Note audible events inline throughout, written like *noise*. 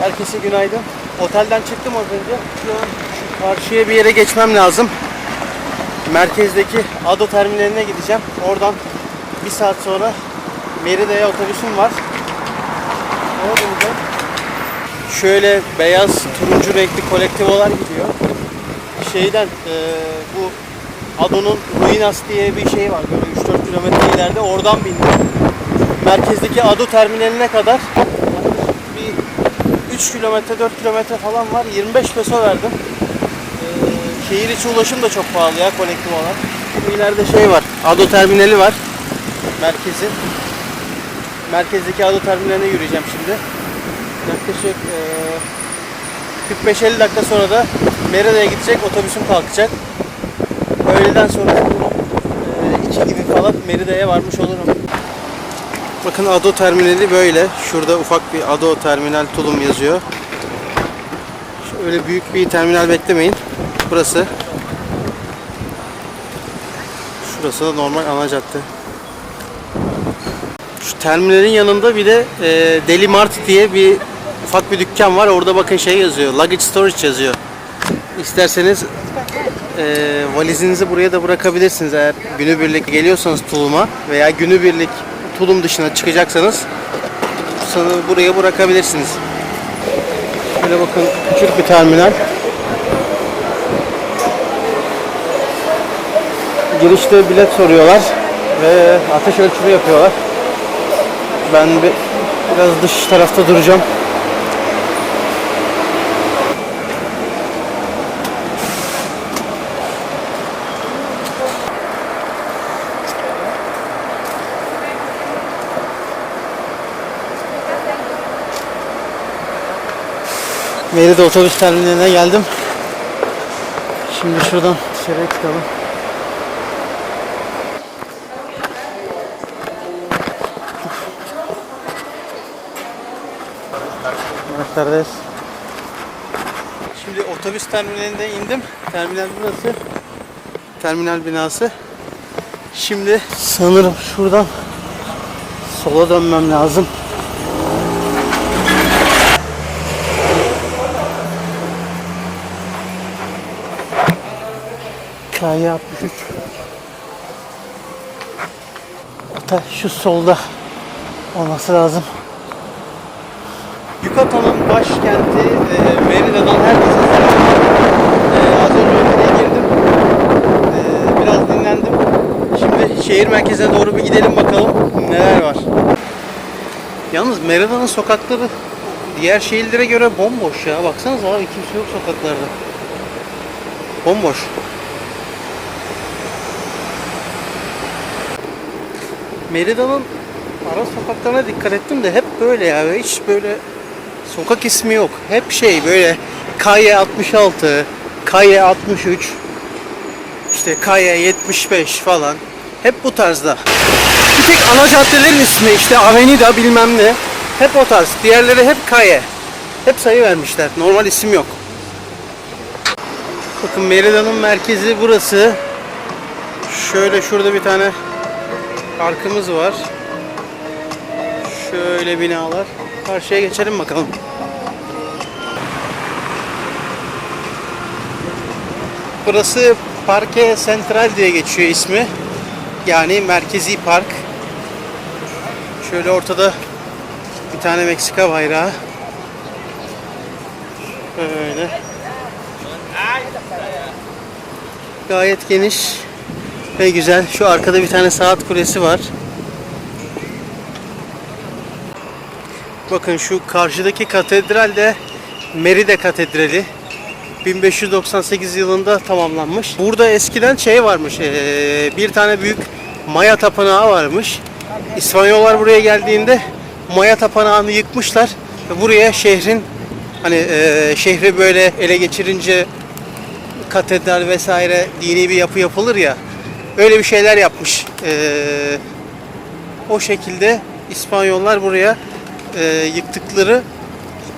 Herkese günaydın. Otelden çıktım az önce. Şu karşıya bir yere geçmem lazım. Merkezdeki Ado terminaline gideceğim. Oradan bir saat sonra Merida'ya otobüsüm var. Bineceğim. Şöyle beyaz turuncu renkli kolektivolar gidiyor. Şeyden eee, bu Ado'nun Ruinas diye bir şey var böyle 3-4 kilometre ileride oradan bindim. Merkezdeki Ado terminaline kadar 3 kilometre 4 kilometre falan var 25 peso verdim. Ee, şehir içi ulaşım da çok pahalı ya kolektif olarak. Bu ileride şey var Ado terminali var merkezin. Merkezdeki Ado terminaline yürüyeceğim şimdi. Yaklaşık eee 45-50 dakika sonra da Merida'ya gidecek otobüsüm kalkacak. Öğleden sonra eee, 2 gibi falan Merida'ya varmış olurum. Bakın Ado terminali böyle. Şurada ufak bir Ado terminal tulum yazıyor. Öyle büyük bir terminal beklemeyin. Burası. Şurası da normal ana cadde. Şu terminalin yanında bir de e, Deli Mart diye bir ufak bir dükkan var. Orada bakın şey yazıyor. Luggage storage yazıyor. İsterseniz e, valizinizi buraya da bırakabilirsiniz eğer günübirlik geliyorsanız tuluma veya günübirlik tulum dışına çıkacaksanız buraya bırakabilirsiniz. Şöyle bakın küçük bir terminal. Girişte bilet soruyorlar ve ateş ölçümü yapıyorlar. Ben bir, biraz dış tarafta duracağım. Merida otobüs terminaline geldim. Şimdi şuradan dışarıya çıkalım. Buenas tardes. Şimdi otobüs terminalinde indim. Terminal burası. Terminal binası. Şimdi sanırım şuradan sola dönmem lazım. Kaya 63. Ota şu solda olması lazım. Yukatan'ın başkenti e, Merida'dan herkese selam. E, az önce otele girdim. E, biraz dinlendim. Şimdi şehir merkezine doğru bir gidelim bakalım neler var. Yalnız Merida'nın sokakları diğer şehirlere göre bomboş ya. Baksanıza abi kimse yok sokaklarda. Bomboş. Merida'nın ara sokaklarına dikkat ettim de hep böyle ya. Hiç böyle sokak ismi yok. Hep şey böyle Kaye 66, Kaye 63, işte Kaye 75 falan. Hep bu tarzda. Bir tek ana caddelerin ismi işte Avenida bilmem ne. Hep o tarz. Diğerleri hep Kaye. Hep sayı vermişler. Normal isim yok. Bakın Merida'nın merkezi burası. Şöyle şurada bir tane Parkımız var. Şöyle binalar. Karşıya geçelim bakalım. Burası Parque Central diye geçiyor ismi. Yani merkezi park. Şöyle ortada bir tane Meksika bayrağı. Böyle. Gayet geniş ve güzel. Şu arkada bir tane saat kulesi var. Bakın şu karşıdaki katedral de Merida Katedrali. 1598 yılında tamamlanmış. Burada eskiden şey varmış, eee, bir tane büyük Maya tapınağı varmış. İspanyollar buraya geldiğinde Maya tapınağını yıkmışlar ve buraya şehrin hani eee, şehri böyle ele geçirince katedral vesaire dini bir yapı yapılır ya öyle bir şeyler yapmış. Ee, o şekilde İspanyollar buraya e, yıktıkları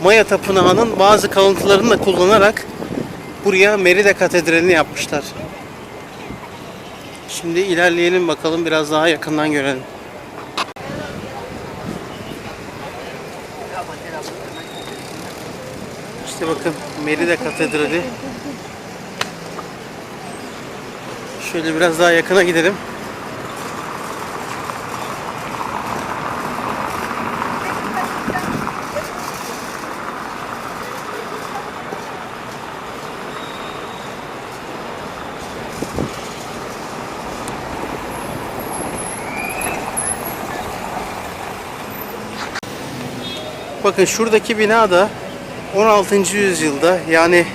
Maya Tapınağı'nın bazı kalıntılarını da kullanarak buraya Merida Katedrali'ni yapmışlar. Şimdi ilerleyelim bakalım biraz daha yakından görelim. İşte bakın Merida Katedrali. Şöyle biraz daha yakına gidelim. Bakın şuradaki bina da 16. yüzyılda yani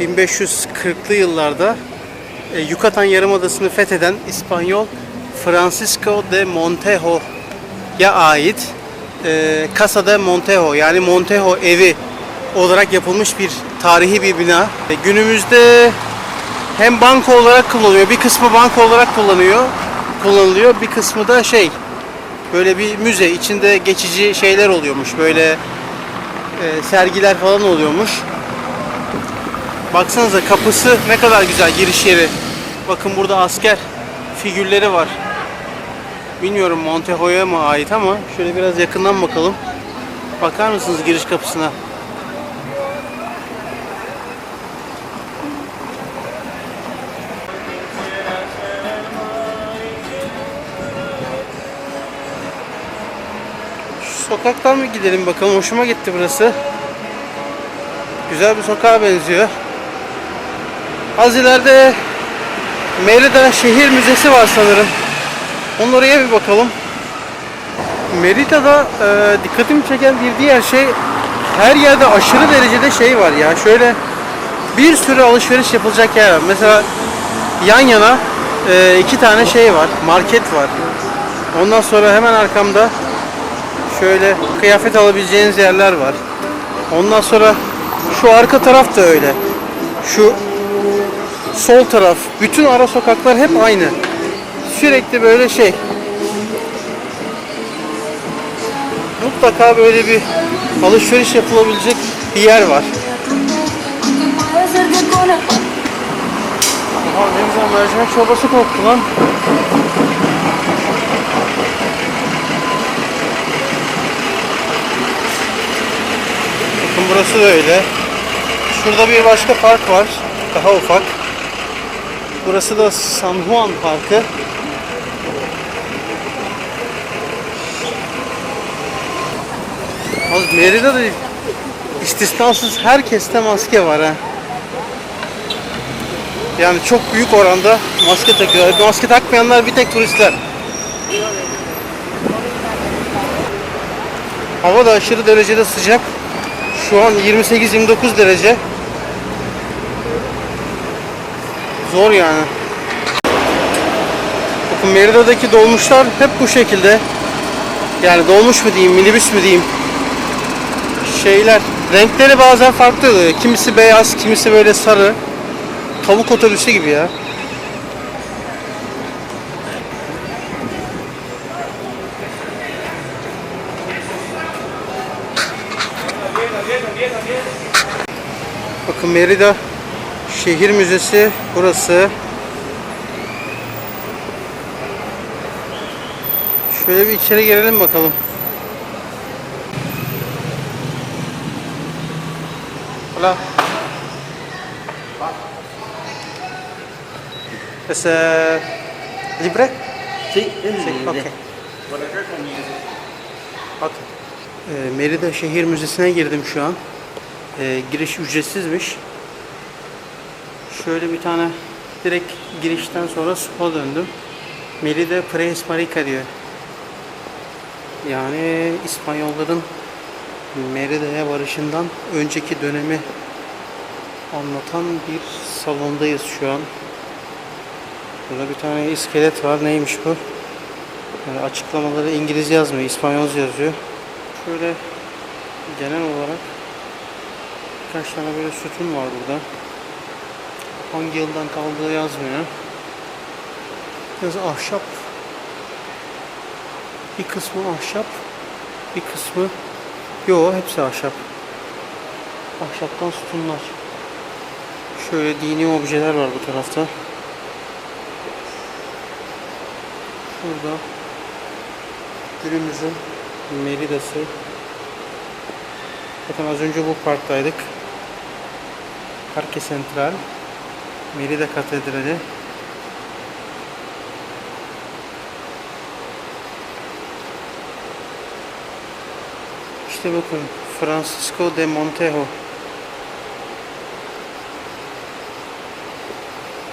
1540'lı yıllarda e, Yucatan Yarımadası'nı fetheden İspanyol Francisco de Montejo'ya ait e, Casa de Montejo yani Montejo evi olarak yapılmış bir tarihi bir bina. E, günümüzde hem banka olarak kullanılıyor, bir kısmı banka olarak kullanıyor, kullanılıyor, bir kısmı da şey böyle bir müze içinde geçici şeyler oluyormuş böyle e, sergiler falan oluyormuş baksanıza kapısı ne kadar güzel giriş yeri bakın burada asker figürleri var bilmiyorum Montejo'ya mı ait ama şöyle biraz yakından bakalım bakar mısınız giriş kapısına sokaktan mı gidelim bakalım. Hoşuma gitti burası. Güzel bir sokağa benziyor. Az ileride Merida Şehir Müzesi var sanırım. Onun bir bakalım. Merida'da e, dikkatimi çeken bir diğer şey her yerde aşırı derecede şey var ya. Şöyle bir sürü alışveriş yapılacak yer var. Mesela yan yana e, iki tane şey var. Market var. Ondan sonra hemen arkamda Şöyle kıyafet alabileceğiniz yerler var. Ondan sonra şu arka taraf da öyle. Şu sol taraf, bütün ara sokaklar hep aynı. Sürekli böyle şey. Mutlaka böyle bir alışveriş yapılabilecek bir yer var. Aha ne güzel mercimek çorbası koktu lan. Bakın burası da öyle. Şurada bir başka park var. Daha ufak. Burası da San Juan Parkı. Az Meri'de de istisnasız herkeste maske var ha. Yani çok büyük oranda maske takıyorlar. Maske takmayanlar bir tek turistler. Hava da aşırı derecede sıcak. Şu an 28-29 derece. Zor yani. Bakın Merida'daki dolmuşlar hep bu şekilde. Yani dolmuş mu diyeyim, minibüs mü diyeyim. Şeyler, renkleri bazen farklı. Kimisi beyaz, kimisi böyle sarı. Tavuk otobüsü gibi ya. Bakın Merida Şehir Müzesi burası. Şöyle bir içeri girelim bakalım. Hola. ¿Es eh, libre? Sí, Sí, libre. ok. Bak. Ee, Merida Şehir Müzesi'ne girdim şu an. Ee, giriş ücretsizmiş. Şöyle bir tane direkt girişten sonra sola döndüm. Merida Prehisparica diyor. Yani İspanyolların Merida'ya varışından önceki dönemi anlatan bir salondayız şu an. Burada bir tane iskelet var. Neymiş bu? Yani açıklamaları İngilizce yazmıyor, İspanyolca yazıyor. Şöyle genel olarak birkaç tane böyle sütun var burada. Hangi yıldan kaldığı yazmıyor. Biraz ahşap. Bir kısmı ahşap, bir kısmı Yo, hepsi ahşap. Ahşaptan sütunlar. Şöyle dini objeler var bu tarafta. Burada günümüzün Merida'sı. Zaten az önce bu parktaydık. Parque Central, Merida Katedrali. İşte bakın Francisco de Montejo.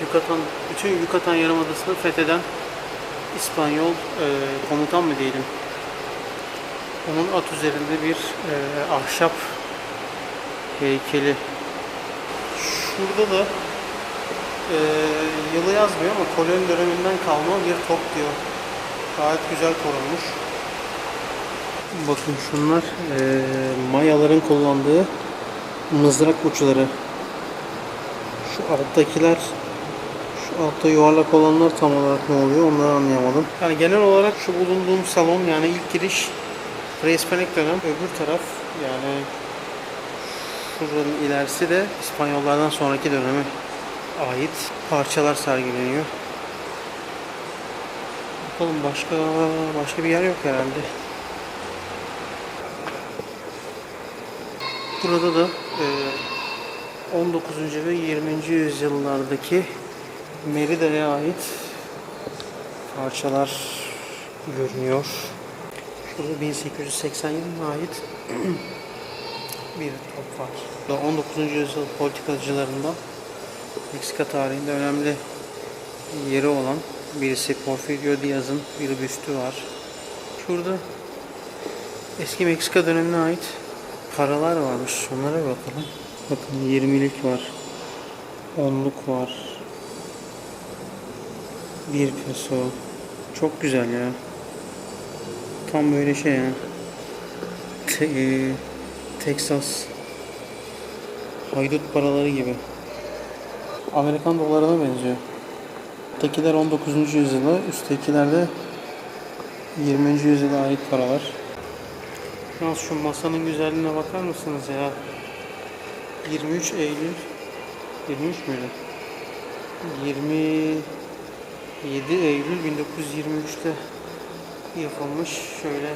Yucatan, bütün Yucatan Yarımadası'nı fetheden İspanyol e, komutan mı diyelim. Onun at üzerinde bir e, ahşap heykeli. Şurada da e, yılı yazmıyor ama koloni döneminden kalma bir top diyor. Gayet güzel korunmuş. Bakın şunlar e, Mayaların kullandığı mızrak uçları. Şu alttakiler şu altta yuvarlak olanlar tam olarak ne oluyor onları anlayamadım. Yani genel olarak şu bulunduğum salon yani ilk giriş Prehispanik dönem öbür taraf yani şuranın ilerisi de İspanyollardan sonraki döneme ait parçalar sergileniyor. Bakalım başka başka bir yer yok herhalde. Burada da e, 19. ve 20. yüzyıllardaki Merida'ya ait parçalar görünüyor. Şurada 1880 yılına ait *clears throat* bir top var. Bu da 19. yüzyıl politikacılarından Meksika tarihinde önemli yeri olan birisi Porfirio Diaz'ın bir büstü var. Şurada eski Meksika dönemine ait paralar varmış. Onlara bakalım. Bakın 20'lik var. 10'luk var. 1 peso. Çok güzel ya. Tam böyle şey ya. Te- e, Texas haydut paraları gibi. Amerikan dolarına benziyor. Tekiler 19. yüzyıla, üsttekiler de 20. yüzyıla ait paralar. Yalnız şu masanın güzelliğine bakar mısınız ya? 23 Eylül 23 müydü? 27 Eylül 1923'te yapılmış şöyle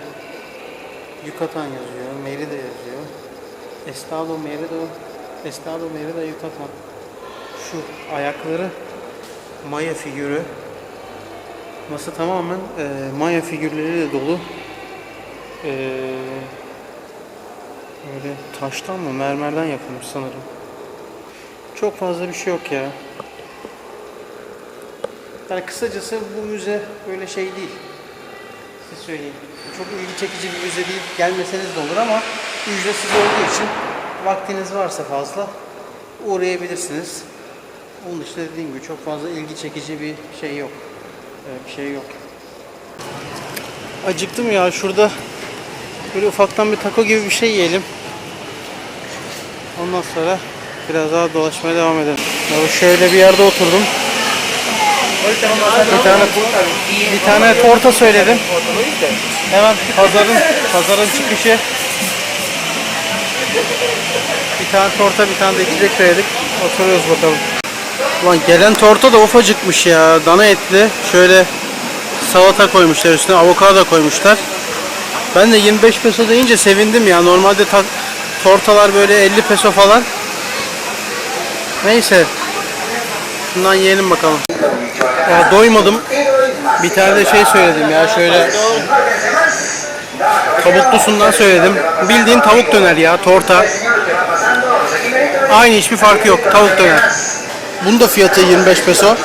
Yucatan yazıyor, Merida yazıyor. Estado Merida, Estado Merida Yucatan. Şu ayakları Maya figürü. Masa tamamen e, Maya figürleriyle dolu. E, böyle taştan mı, mermerden yapılmış sanırım. Çok fazla bir şey yok ya. Yani kısacası bu müze böyle şey değil. Size söyleyeyim. Çok ilgi çekici bir müze değil. Gelmeseniz de olur ama ücretsiz olduğu için vaktiniz varsa fazla uğrayabilirsiniz. Onun dışında dediğim gibi çok fazla ilgi çekici bir şey yok. Ee, Bir şey yok. Acıktım ya şurada böyle ufaktan bir taco gibi bir şey yiyelim. Ondan sonra biraz daha dolaşmaya devam edelim. Ya şöyle bir yerde oturdum. Bir tane bir tane torta söyledim. Hemen pazarın pazarın çıkışı. Bir tane torta, bir tane de içecek söyledik. Oturuyoruz bakalım. Ulan gelen torta da ufacıkmış ya. Dana etli. Şöyle salata koymuşlar üstüne avokado koymuşlar. Ben de 25 peso deyince sevindim ya. Normalde ta- tortalar böyle 50 peso falan. Neyse. Şundan yiyelim bakalım. Ya doymadım. Bir tane de şey söyledim ya şöyle tavuklusundan söyledim. Bildiğin tavuk döner ya torta. Aynı hiçbir farkı yok tavuk döner. Bunun da fiyatı 25 peso.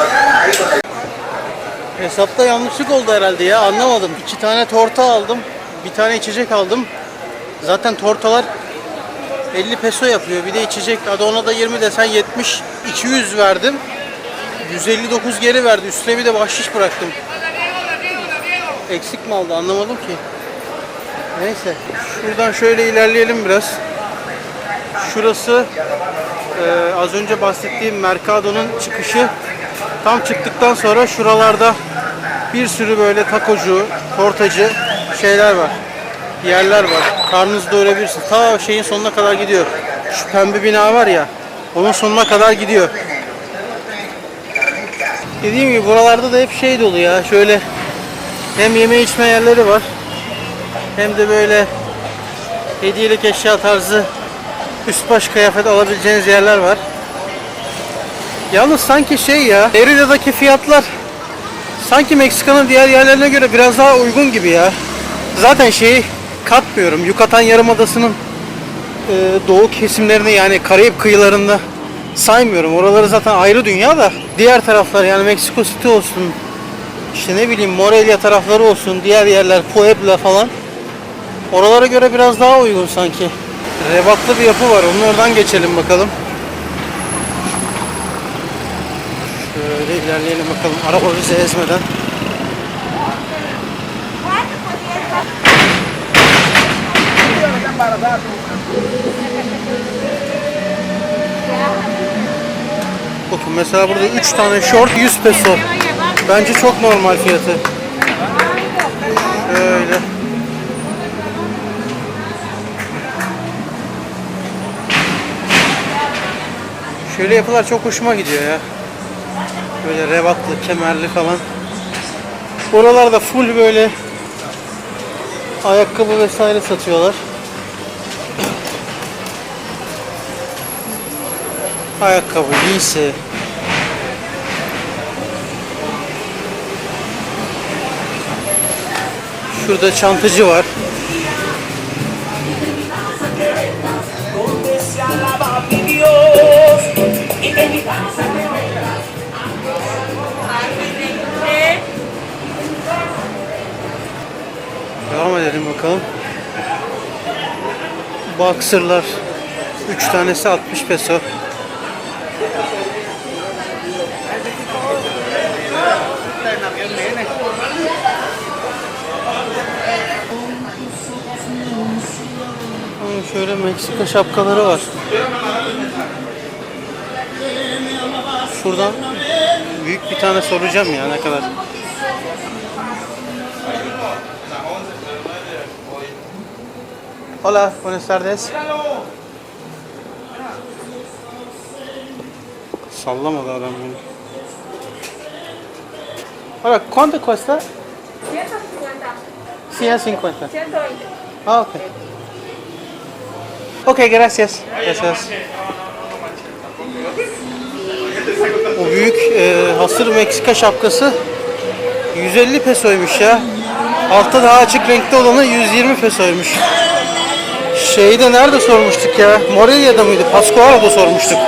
Hesapta yanlışlık oldu herhalde ya anlamadım. İki tane torta aldım. Bir tane içecek aldım. Zaten tortalar 50 peso yapıyor. Bir de içecek. Hadi ona da 20 desen 70. 200 verdim. 159 geri verdi. Üstüne bir de bahşiş bıraktım. Eksik mi aldı anlamadım ki. Neyse. Şuradan şöyle ilerleyelim biraz. Şurası e, az önce bahsettiğim Mercado'nun çıkışı. Tam çıktıktan sonra şuralarda bir sürü böyle takocu, tortacı şeyler var. Yerler var. Karnınızı doyurabilirsiniz. Ta şeyin sonuna kadar gidiyor. Şu pembe bina var ya. Onun sonuna kadar gidiyor. Dediğim gibi buralarda da hep şey dolu ya. Şöyle hem yeme içme yerleri var. Hem de böyle hediyelik eşya tarzı üst baş kıyafet alabileceğiniz yerler var. Yalnız sanki şey ya, Meride'deki fiyatlar sanki Meksika'nın diğer yerlerine göre biraz daha uygun gibi ya. Zaten şeyi katmıyorum. Yucatan Yarımadası'nın e, doğu kesimlerini yani Karayip kıyılarında saymıyorum. Oraları zaten ayrı dünya da diğer taraflar yani Meksiko City olsun işte ne bileyim Morelia tarafları olsun diğer yerler Puebla falan oralara göre biraz daha uygun sanki. Rebatlı bir yapı var. Onun oradan geçelim bakalım. Şöyle ilerleyelim bakalım. Araba bizi ezmeden. Bakın mesela burada 3 tane short 100 peso. Bence çok normal fiyatı. Şöyle. Şöyle yapılar çok hoşuma gidiyor ya. Böyle rebatlı, kemerli falan. Oralarda full böyle ayakkabı vesaire satıyorlar. Ayakkabı, giysi. Şurada çantacı var. Devam edelim bakalım. Boxer'lar 3 tanesi 60 peso. Şöyle Meksika şapkaları var. Şuradan büyük bir tane soracağım ya ne kadar. Hola, buenas tardes. Sallamadı adam beni. Hola, ¿cuánto cuesta? 150. 150. 120. Ah, ok. Ok, gracias. Gracias. O büyük e, hasır Meksika şapkası 150 pesoymuş ya. Altta daha açık renkli olanı 120 pesoymuş. Şeyde nerede sormuştuk ya? Morelia'da mıydı? Pascuaro'da sormuştuk.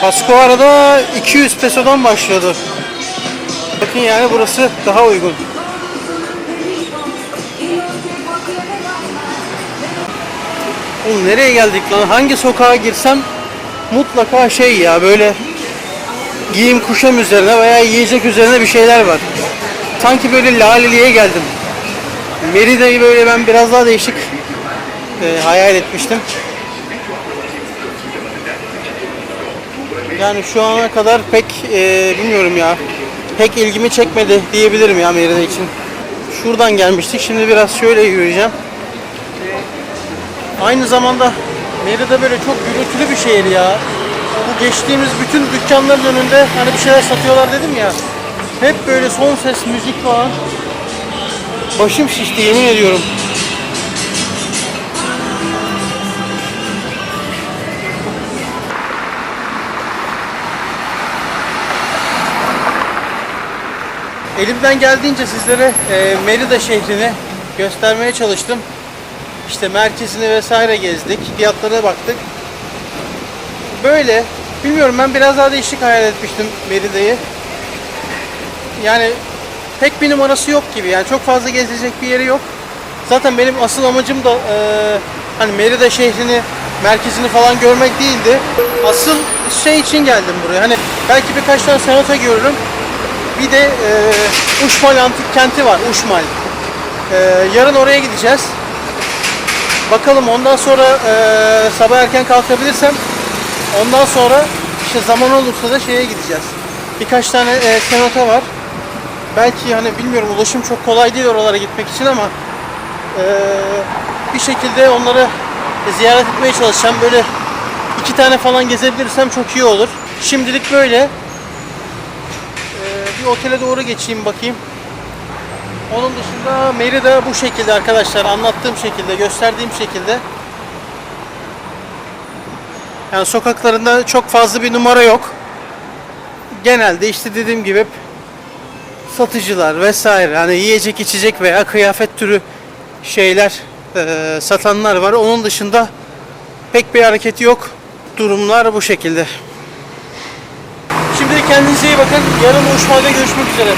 Pascuaro'da 200 pesodan başlıyordu. Bakın yani burası daha uygun. Oğlum nereye geldik lan? Hangi sokağa girsem mutlaka şey ya böyle giyim kuşam üzerine veya yiyecek üzerine bir şeyler var. Sanki böyle Laleli'ye geldim. Merida'yı böyle ben biraz daha değişik e, hayal etmiştim. Yani şu ana kadar pek e, bilmiyorum ya. Pek ilgimi çekmedi diyebilirim ya Merida için. Şuradan gelmiştik. Şimdi biraz şöyle yürüyeceğim. Aynı zamanda Merida böyle çok gürültülü bir şehir ya. Bu geçtiğimiz bütün dükkanların önünde hani bir şeyler satıyorlar dedim ya. Hep böyle son ses müzik falan. Başım şişti yemin ediyorum. Elimden geldiğince sizlere e, Merida şehrini göstermeye çalıştım. İşte merkezini vesaire gezdik. Fiyatlara baktık. Böyle. Bilmiyorum ben biraz daha değişik hayal etmiştim Merida'yı. Yani pek bir numarası yok gibi. Yani çok fazla gezilecek bir yeri yok. Zaten benim asıl amacım da e, hani Merida şehrini, merkezini falan görmek değildi. Asıl şey için geldim buraya. Hani belki birkaç tane sanata görürüm. Bir de e, Uşmal Antik Kenti var. Uşmal. E, yarın oraya gideceğiz. Bakalım ondan sonra e, sabah erken kalkabilirsem ondan sonra işte zaman olursa da şeye gideceğiz. Birkaç tane e, senata var. Belki hani bilmiyorum ulaşım çok kolay değil oralara gitmek için ama e, bir şekilde onları ziyaret etmeye çalışacağım. Böyle iki tane falan gezebilirsem çok iyi olur. Şimdilik böyle. E, bir otele doğru geçeyim bakayım. Onun dışında Merida bu şekilde arkadaşlar anlattığım şekilde gösterdiğim şekilde Yani sokaklarında çok fazla bir numara yok. Genelde işte dediğim gibi satıcılar vesaire hani yiyecek içecek veya kıyafet türü şeyler eee, satanlar var. Onun dışında pek bir hareket yok. Durumlar bu şekilde. Şimdi kendinize iyi bakın. Yarın uçmada görüşmek üzere.